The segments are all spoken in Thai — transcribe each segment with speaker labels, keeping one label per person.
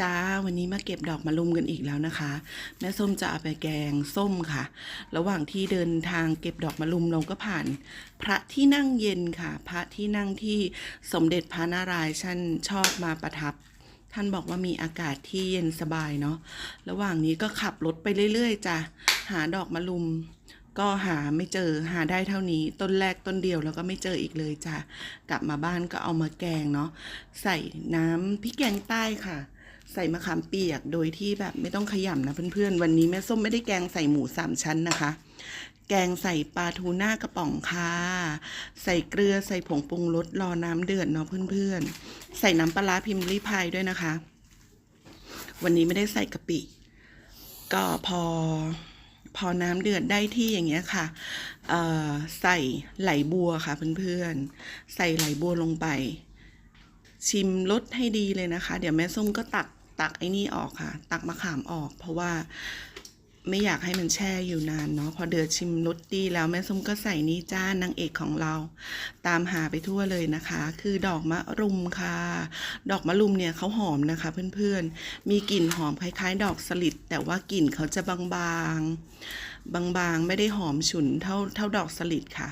Speaker 1: จ้าวันนี้มาเก็บดอกมะลุมกันอีกแล้วนะคะ แม่ส้มจะเอาไปแกงส้มค่ะ ระหว่างที่เดินทางเก็บดอกมะลุมเราก็ผ่าน พระที่นั่งเย็นค่ะ พระที่นั่งที่สมเด็จพระนารายณ์ท่านชอบมาประทับ ท่านบอกว่ามีอากาศที่เย็นสบายเนาะระหว่างนี้ก็ขับรถไปเรื่อยๆจ้ะหาดอกมะลุม ก็หาไม่เจอหาได้เท่านี้ต้นแรกต้นเดียวแล้วก็ไม่เจออีกเลยจ้ะกลับมาบ้านก็เอามาแกงเนาะใส่น้ำพริกแกงใต้ค่ะ ใส่มะขามเปียกโดยที่แบบไม่ต้องขยำนะเพื่อนๆ วันนี้แม่ส้มไม่ได้แกงใส่หมูสามชั้นนะคะ แกงใส่ปลาทูน่ากระป๋องค่ะ ใส่เกลือใส่ผงปรุงรสรอน้ำเดือดเนาะเพื่อนๆ ใส่น้ำปลาพิมพ์รีพายด้วยนะคะ วันนี้ไม่ได้ใส่กะปิ ก็พอพอน้ำเดือดได้ที่อย่างเงี้ยค่ะ ใส่ไหลบัวค่ะเพื่อนๆ ใส่ไหลบัวลงไป ชิมรสให้ดีเลยนะคะ เดี๋ยวแม่ส้มก็ตักตักไอ้นี่ออกค่ะ ตักมะขามออก เพราะว่าไม่อยากให้มันแช่อยู่นานเนาะพอเดือดชิมรสดีแล้วแม่ส้มก็ใส่นี่จ้านางเอกของเรา ตามหาไปทั่วเลยนะคะ คือดอกมะรุมค่ะ ดอกมะรุมเนี่ยเขาหอมนะคะ เพื่อนๆ มีกลิ่นหอมคล้ายๆ ดอกสลิดแต่ว่ากลิ่นเขาจะบางๆ บางๆไม่ได้หอมฉุนเท่าเท่าดอกสลิดค่ะ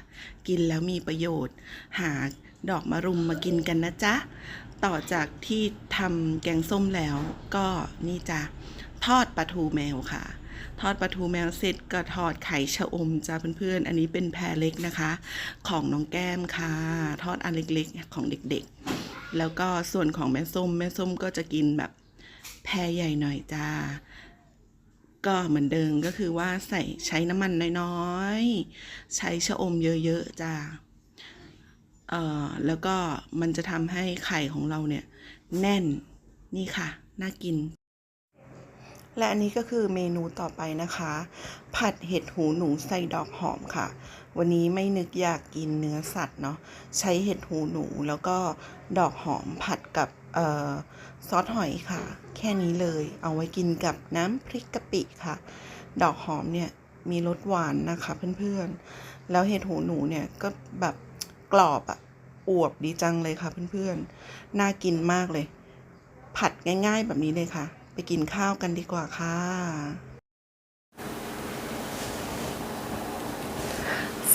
Speaker 1: กินแล้วมีประโยชน์หา ดอกมะรุมมากินกันนะจ๊ะ ต่อจากที่ทำแกงส้มแล้วก็นี่จ้ะทอดปลาทูแมวค่ะ ทอดปลาทูแมวเสร็จก็ทอดไข่ชะอมจ้าเพื่อนๆ อันนี้เป็นแพรเล็กนะคะ ของน้องแก้มค่ะ ทอดอันเล็กๆ ของเด็กๆ แล้วก็ส่วนของแม่ส้ม แม่ส้มก็จะกินแบบแพรใหญ่หน่อยจ้า ก็เหมือนเดิมก็คือว่าใส่ใช้น้ำมันน้อยๆ ใช้ชะอมเยอะๆจ้า แล้วก็มันจะทำให้ไข่ของเราเนี่ย แน่นนี่ค่ะ น่ากิน และอันนี้ก็คือเมนูต่อไปนะคะ ผัดเห็ดหูหนูใส่ดอกหอมค่ะ วันนี้ไม่นึกอยากกินเนื้อสัตว์เนาะใช้เห็ดหูหนูแล้วก็ดอกหอมผัดกับออซอสหอยค่ะ แค่นี้เลยเอาไว้กินกับน้ำพริกกะปิค่ะ ดอกหอมเนี่ยมีรสหวานนะคะเพื่อนๆ แล้วเห็ดหูหนูเนี่ยก็แบบ กรอบอะอวบดีจังเลยค่ะเพื่อนๆ น่ากินมากเลย ผัดง่ายๆแบบนี้เลยค่ะ ไปกินข้าวกันดีกว่าค่ะ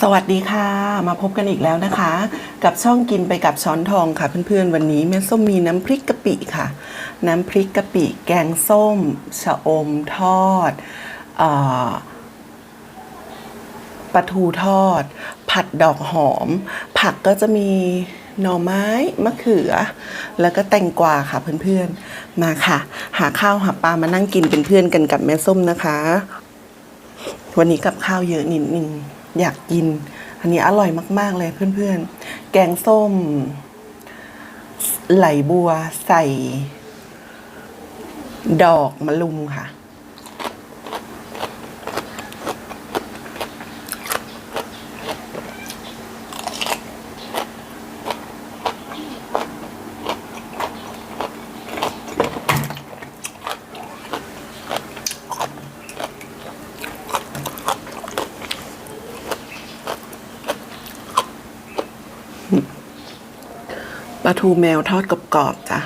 Speaker 1: สวัสดีค่ะ มาพบกันอีกแล้วนะคะ กับช่องกินไปกับช้อนทองค่ะเพื่อนๆ วันนี้แม่ส้มมีน้ำพริกกะปิค่ะ น้ำพริกกะปิ แกงส้ม ชะอมทอด เอ่อ ปลาทูทอด ผัดดอกหอม ผักก็จะมีหน่อไม้มะเขือ แล้วก็แตงกวาค่ะเพื่อนๆ มาค่ะ หาข้าวหาปลามานั่งกินเป็นเพื่อนกันกับแม่ส้มนะคะ วันนี้กับข้าวเยอะนิดนึงอยากกิน อันนี้อร่อยมากๆเลยเพื่อนๆ แกงส้ม ไหลบัวใส่ ดอกมะลุมค่ะ ทูแมวทอดกรอบๆจ้ะ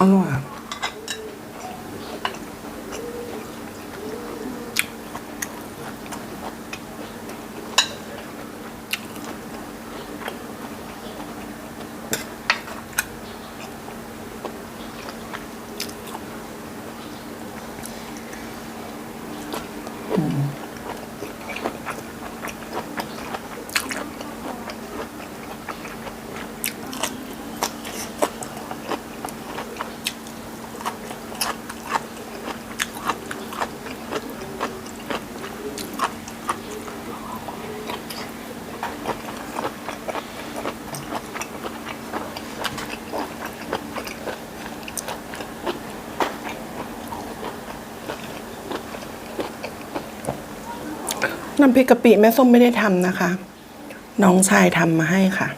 Speaker 1: อร่อ น้ำพริกกะปิแม่ส้มไม่ได้ทำนะคะ น้องชายทำมาให้ค่ะ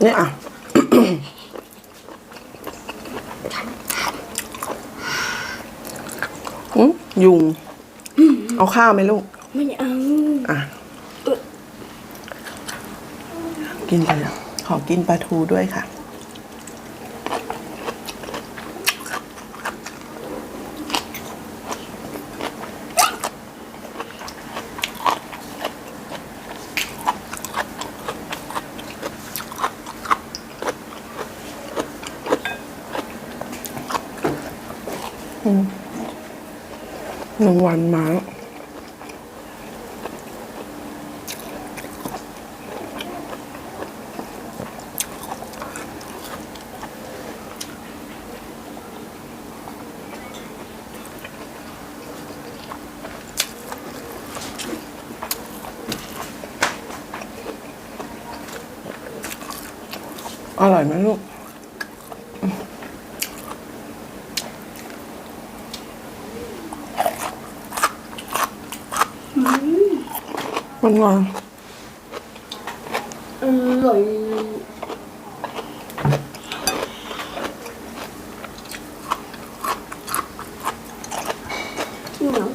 Speaker 2: เนี่
Speaker 1: ยอะอุ๊ยยุง เอาข้าวไหมลูก
Speaker 2: ไม่เอา
Speaker 1: อะ กินไปอะขอกินปลาทูด้วยค่ะ หนึ่งวันมาแล้วอร่อยไหมลูก มันงอน
Speaker 2: อร่อยเหนียว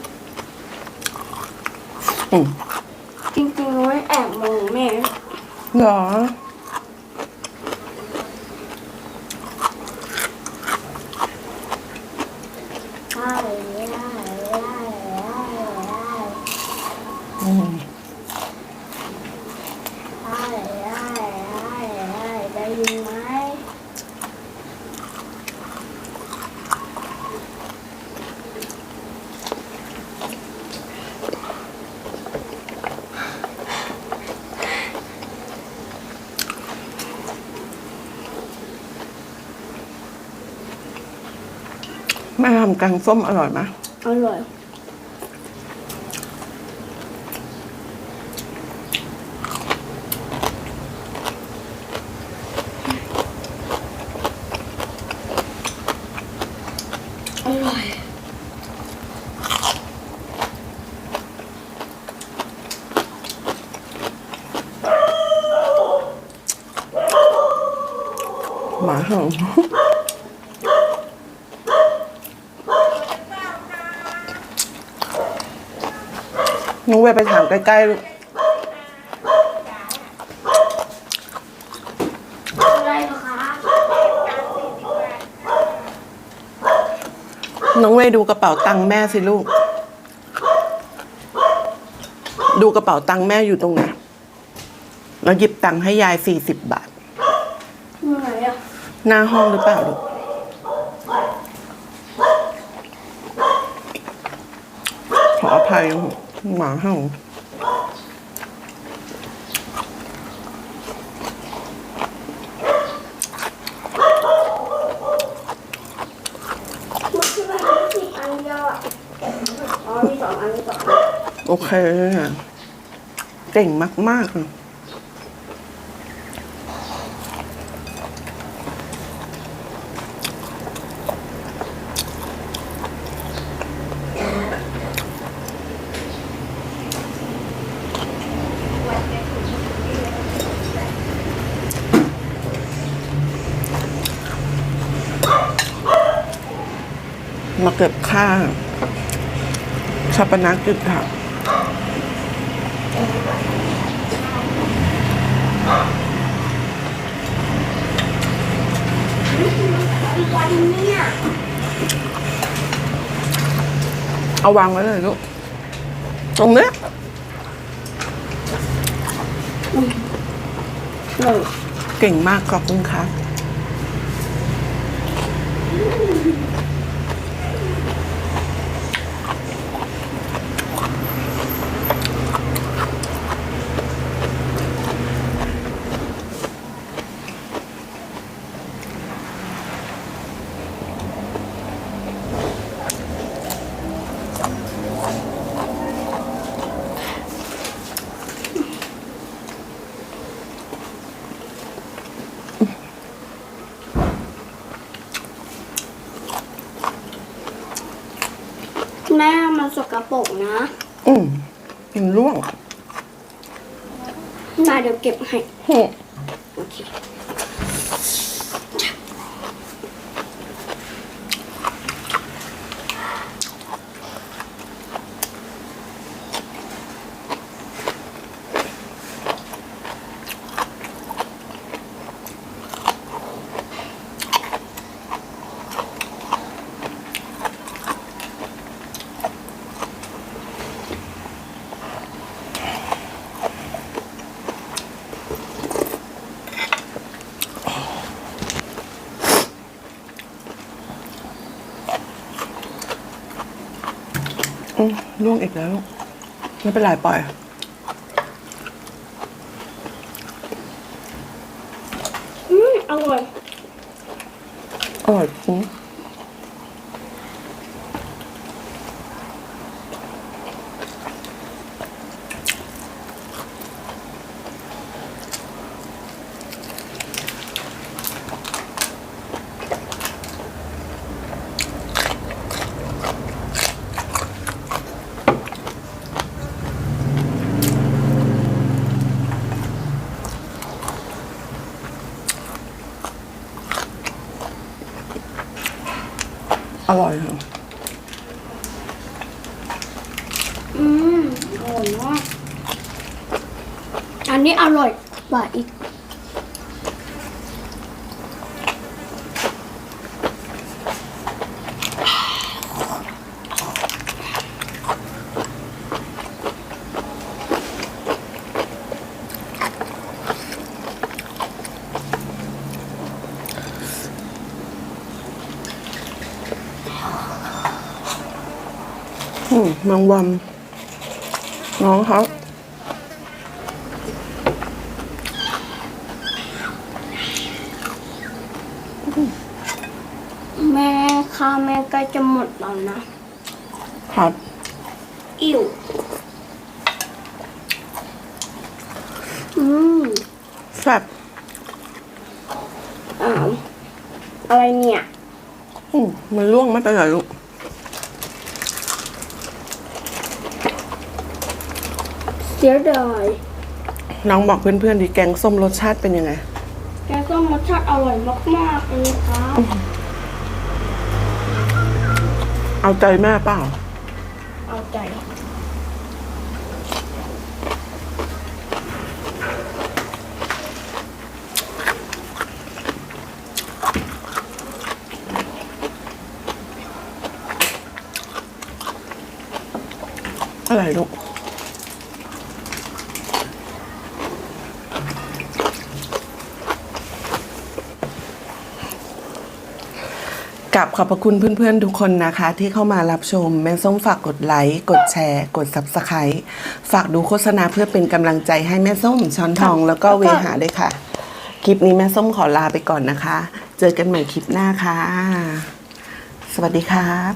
Speaker 1: อืม
Speaker 2: จริงๆว่าแอบมองแม่
Speaker 1: เหรอ
Speaker 2: ใช่ได้ได้ได้
Speaker 1: อืม
Speaker 2: ได้ได้ได้ได้ได้ยินไหม
Speaker 1: แม่ทำแกงส้มอร่อยไหม
Speaker 2: อร่อย อร่อย
Speaker 1: หมาเห่า น้องเวไปถามใกล้ๆลูกน้องเวดูกระเป๋าตังค์แม่สิลูก ดูกระเป๋าตังค์แม่อยู่ตรงไหนแล้วหยิบตังค์ให้ยายสี่สิบบาท
Speaker 2: เมื่ไหร่อะ
Speaker 1: หน้าห้องหรือเปล่าลูก ขออภัยลูก หมาเห่า
Speaker 2: มันคืออะไรสิอันเดียวอะอ๋อมีสองอันมีสองอัน
Speaker 1: โอเคค่ะเก่งมากๆเลย เก็บค่าชาปนักิจค่ะ
Speaker 2: อีกวันเอา
Speaker 1: วางไว้เลยลูก ตรงเนี้ยเก่งมากขอบคุณครับ
Speaker 2: แม่มันสกปรกนะ
Speaker 1: อืมกินร่วง
Speaker 2: มาเดี๋ยวเก็บให้
Speaker 1: โห
Speaker 2: โอเค
Speaker 1: ร่วงอีกแล้วลูกไม่เป็นไรปล่อย
Speaker 2: อืมอร่อย
Speaker 1: อร่อยจริงอ ร่อยค่ะ
Speaker 2: อืมอร่อยมากอันนี้อร่อยกว่าอีก
Speaker 1: วัน น้องครับ
Speaker 2: แม่ข้าวแม่ใกล้จะหมดแล้วนะ
Speaker 1: ครับ
Speaker 2: อิ่วอืม
Speaker 1: แซ่บ
Speaker 2: อ้าวอะไรเนี่ย
Speaker 1: อืมมันร่วงไม่เป็นไรลูก
Speaker 2: เสียดาย
Speaker 1: น้องบอกเพื่อนๆดิแกงส้มรสชาติเป็นยังไง
Speaker 2: แกงส้มรสชาติอร่อยมากๆเลยครับ
Speaker 1: เอาใจแม่เปล่า
Speaker 2: เอาใจ อะไรลูก
Speaker 1: กับขอบพระคุณเพื่อนๆ ทุกคนนะคะ ที่เข้ามารับชม แม่ส้มฝากกดไลค์ กดแชร์ กด Subscribe ฝากดูโฆษณาเพื่อเป็นกำลังใจให้แม่ส้มช้อนทองแล้วก็เวหาด้วยค่ะ คลิปนี้แม่ส้มขอลาไปก่อนนะคะ เจอกันใหม่คลิปหน้าค่ะ สวัสดีครับ